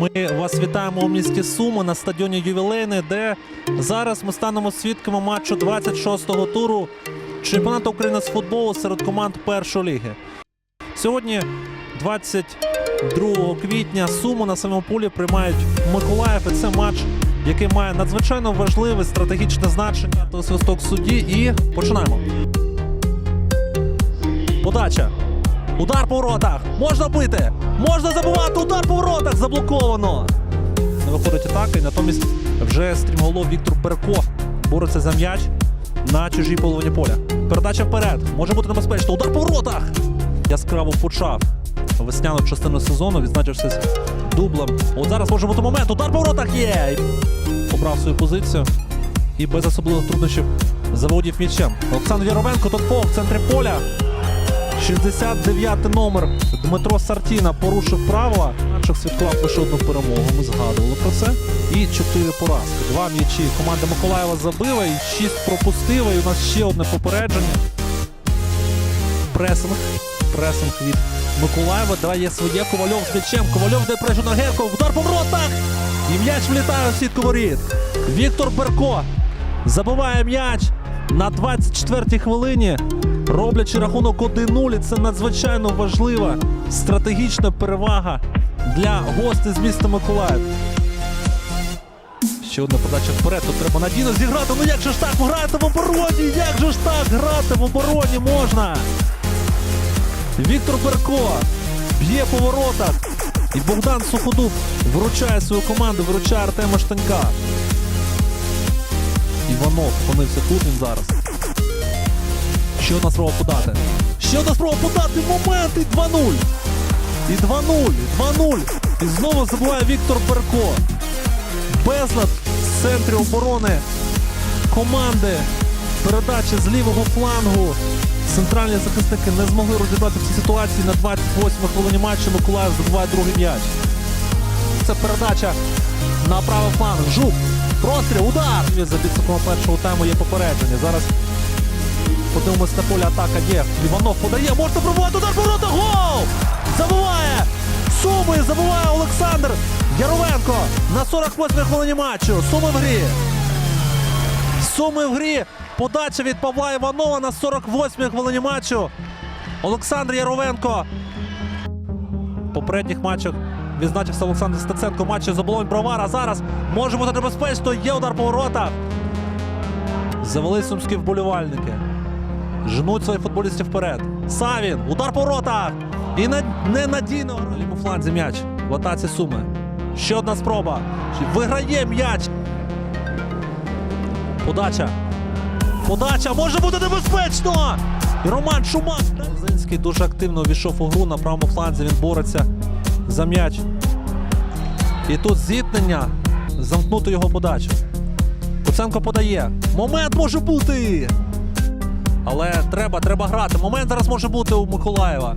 Ми вас вітаємо у місті Суми на стадіоні Ювілейний, де зараз ми станемо свідками матчу 26-го туру чемпіонату України з футболу серед команд першої ліги. Сьогодні, 22 квітня, Суми на своєму полі приймають Миколаїв. І це матч, який має надзвичайно важливе стратегічне значення та свисток судді. І починаємо. Подача. Удар по воротах. Можна бити. Можна забивати. Удар по воротах. Заблоковано. Не виходить атака. І натомість вже стрімголов Віктор Берко бореться за м'яч на чужій половині поля. Передача вперед. Може бути небезпечно. Удар по воротах. Яскраво почав весняну частину сезону. Відзначився дублем. От зараз може бути момент. Удар по воротах є. Побрав свою позицію. І без особливих труднощів заводів м'ячем. Олександр Яровенко тут в центрі поля. 69 номер Дмитро Сартіна порушив правила. Наших святкував лише одну перемогу. Ми згадували про це. І чотири поразки. Два м'ячі команда Миколаєва забила і шість пропустила. І у нас ще одне попередження. Пресинг. Пресинг від Миколаєва. Дає своє Ковальов з м'ячем. Ковальов де прежу на Герко. Удар по воротах. І м'яч влітає в сітку воріт. Віктор Берко забиває м'яч на 24-й хвилині. Роблячи рахунок 1-0, це надзвичайно важлива стратегічна перевага для гостей з міста Миколаїв. Ще одна подача вперед. Тут треба надійно зіграти. Ну як же ж так грати в обороні? Як же ж так грати в обороні можна? Віктор Берко б'є по воротах. І Богдан Суходуб вручає свою команду, вручає Артема Штанька. Іванов опинився тут він зараз. Ще одна спроба подати. Ще одна спроба подати. Момент і 2-0. І 2-0. 2-0. І знову забуває Віктор Берко. Безлад з центрі оборони команди. Передача з лівого флангу. Центральні захисники не змогли розібрати в цій ситуації на 28-й хвилині матчу. Миколаїв забуває другий м'яч. Це передача на правий фланг. Жук. Простріл. Удар. За підсумком першого тайму є попередження. Зараз Подивимось на поле атака є. Іванов подає, можна пробувати удар ворота. Гол! Забуває! Суми забуває Олександр Яровенко на 48-й хвилині матчу. Суми в грі. Суми в грі. Подача від Павла Іванова на 48-й хвилині матчу. Олександр Яровенко. В попередніх матчах відзначився Олександр Стеценко. Матчі з оболонь Бровара. Зараз може бути небезпечно. Є удар по воротах. Завели сумські вболівальники. Женуть своїх футболістів вперед. Савін. Удар по воротах. І на... ненадійно на лівому фланзі м'яч. В атаці Суми. Ще одна спроба. Виграє м'яч. Подача. Подача може бути небезпечно. Роман Шумак. Зинський дуже активно увійшов у гру на правому фланзі. Він бореться за м'яч. І тут зіткнення. Замкнути його подачу. Куценко подає. Момент може бути. Але треба, треба грати. Момент зараз може бути у Миколаєва.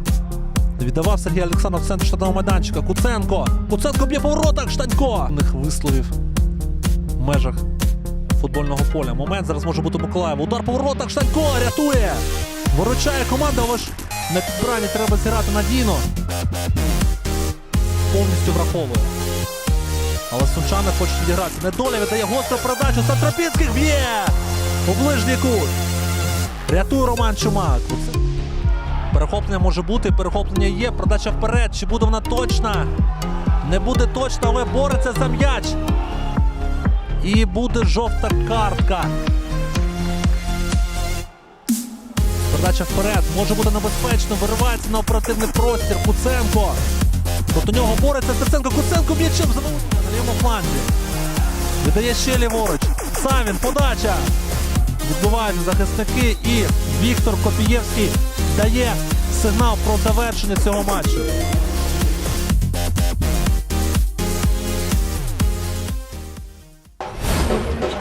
Віддавав Сергій Олександров в центр штатного майданчика. Куценко. Куценко б'є по воротах. Штанько. У них висловів в межах футбольного поля. Момент зараз може бути у Миколаєва. Удар по воротах. Штанько рятує. Виручає команда, але ж на підбранні треба зіграти надійно. Повністю враховує. Але сумчани хочуть відіграти. Недоля віддає гостру передачу. Сантропінських б'є! У ближній кут. Рятує Роман Чумак. Перехоплення може бути, перехоплення є. Продача вперед. Чи буде вона точна? Не буде точна, але бореться за м'яч. І буде жовта картка. Передача вперед. Може бути небезпечно. Виривається на оперативний простір. Куценко. Проти нього бореться Стеценко. Куценко м'ячем заволодіє на лівому фланзі. Віддає ще ліворуч. Савін, подача. Відбувають захисники і Віктор Копієвський дає сигнал про завершення цього матчу. Thank you.